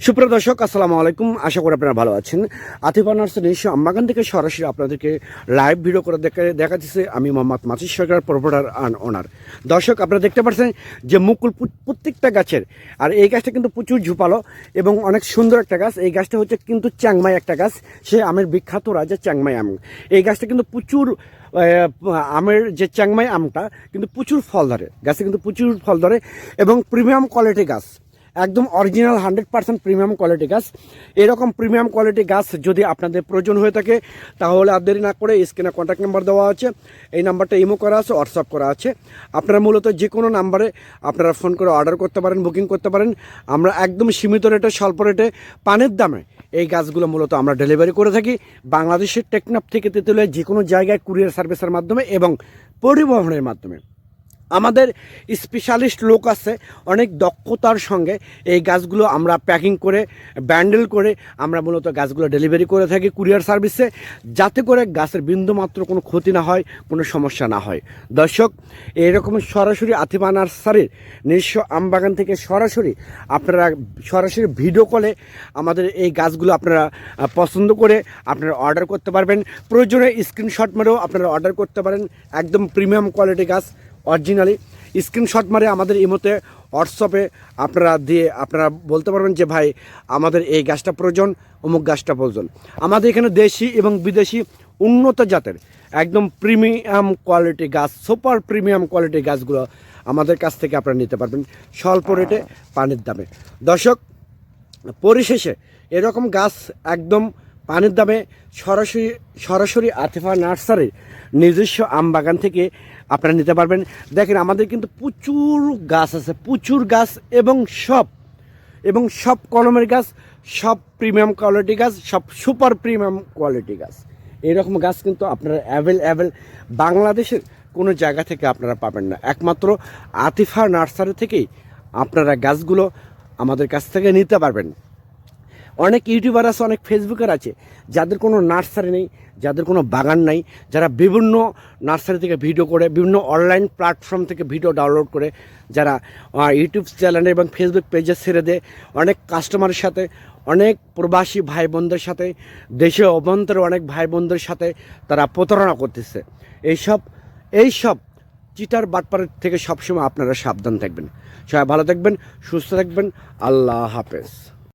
সুপ্রিয় দর্শক, আসসালামু আলাইকুম। আশা করি আপনারা ভালো আছেন। আতিফা নার্সারি আমবাগান থেকে সরাসরি আপনাদেরকে লাইভ ভিডিও করে দেখে দেখাচ্ছি আমি মোহাম্মদ মাসির সরকার প্রোভাইডার অ্যান্ড ওনার দর্শক, আপনারা দেখতে পাচ্ছেন যে মুকুল প্রত্যেকটা গাছের, আর এই গাছটা কিন্তু প্রচুর ঝুপালো এবং অনেক সুন্দর একটা গাছ। এই গাছটা হচ্ছে কিন্তু চ্যাংমাই একটা গাছ। সে আমের বিখ্যাত রাজা চ্যাংমাই আম। এই গাছটা কিন্তু প্রচুর আমের যে চ্যাংমাই আমটা কিন্তু প্রচুর ফল ধরে। গাছে কিন্তু প্রচুর ফল ধরে এবং প্রিমিয়াম কোয়ালিটি গাছ। একদম original hundred percent premium quality গাছ এরকম প্রিমিয়াম কোয়ালিটি গাছ যদি আপনাদের প্রয়োজন হয়ে থাকে, তাহলে আর দেরি না করে স্ক্রিনে কন্ট্যাক্ট নাম্বার দেওয়া আছে। এই নাম্বারটা ইমো করা আছে হোয়াটসঅ্যাপ করা আছে। আপনারা মূলত যে কোনো নাম্বারে আপনারা ফোন করে অর্ডার করতে পারেন বুকিং করতে পারেন। আমরা একদম সীমিত রেটে স্বল্প রেটে পানের দামে এই গাছগুলো মূলত আমরা ডেলিভারি করে থাকি। বাংলাদেশের টেকনাফ থেকে তেতুলিয়া যে কোনো জায়গায় কুরিয়ার সার্ভিসের মাধ্যমে এবং পরিবহনের মাধ্যমে। আমাদের স্পেশালিস্ট লোক আছে, অনেক দক্ষতার সঙ্গে এই গাছগুলো আমরা প্যাকিং করে ব্যান্ডেল করে আমরা মূলত গাছগুলো ডেলিভারি করে থাকি কুরিয়ার সার্ভিসে যাতে করে গাছের বিন্দুমাত্র কোনো ক্ষতি না হয়, কোনো সমস্যা না হয়। দর্শক, এরকম সরাসরি আতিমা নার্সারির নিজস্ব আমবাগান থেকে সরাসরি আপনারা সরাসরি ভিডিও কলে আমাদের এই গাছগুলো আপনারা পছন্দ করে আপনারা অর্ডার করতে পারবেন। প্রয়োজনে স্ক্রিনশট মেরেও আপনারা অর্ডার করতে পারেন। একদম প্রিমিয়াম কোয়ালিটি গাছ। অরিজিনালি স্ক্রিনশট মারে আমাদের ইমোতে হোয়াটসঅ্যাপে আপনারা দিয়ে আপনারা বলতে পারবেন যে, ভাই, আমাদের এই গাছটা প্রয়োজন, অমুক গাছটা প্রয়োজন। আমাদের এখানে দেশি এবং বিদেশি উন্নত জাতের একদম প্রিমিয়াম কোয়ালিটি গাছ সুপার প্রিমিয়াম কোয়ালিটি গাছগুলো আমাদের কাছ থেকে আপনারা নিতে পারবেন স্বল্প রেটে পানির দামে। দর্শক, পরিশেষে এরকম গাছ একদম পানির দামে সরাসরি সরাসরি আতিফা নার্সারির নিজস্ব আম বাগান থেকে আপনারা নিতে পারবেন। দেখেন, আমাদের কিন্তু প্রচুর গাছ আছে, প্রচুর গাছ এবং সব এবং সব কলমের গাছ, সব প্রিমিয়াম কোয়ালিটি গাছ, সব সুপার প্রিমিয়াম কোয়ালিটি গাছ। এরকম গাছ কিন্তু আপনারা অ্যাভেল অ্যাভেল বাংলাদেশের কোনো জায়গা থেকে আপনারা পাবেন না। একমাত্র আতিফা নার্সারি থেকেই আপনারা গাছগুলো আমাদের কাছ থেকে নিতে পারবেন। অনেক ইউটিউবার আছে, অনেক ফেসবুকার আছে, যাদের কোনো নার্সারি নেই, যাদের কোনো বাগান নাই, যারা বিভিন্ন নার্সারি থেকে ভিডিও করে, বিভিন্ন অনলাইন প্ল্যাটফর্ম থেকে ভিডিও ডাউনলোড করে, যারা ইউটিউব চ্যানেলে এবং ফেসবুক পেজে ছেড়ে দেয়, অনেক কাস্টমারের সাথে, অনেক প্রবাসী ভাই বোনদের সাথে, দেশে অভ্যন্তরে অনেক ভাই বোনদের সাথে তারা প্রতারণা করতেছে। এইসব এইসব চিটার বাটপারের থেকে সবসময় আপনারা সাবধান থাকবেন। সবাই ভালো থাকবেন, সুস্থ থাকবেন, আল্লাহ হাফেজ।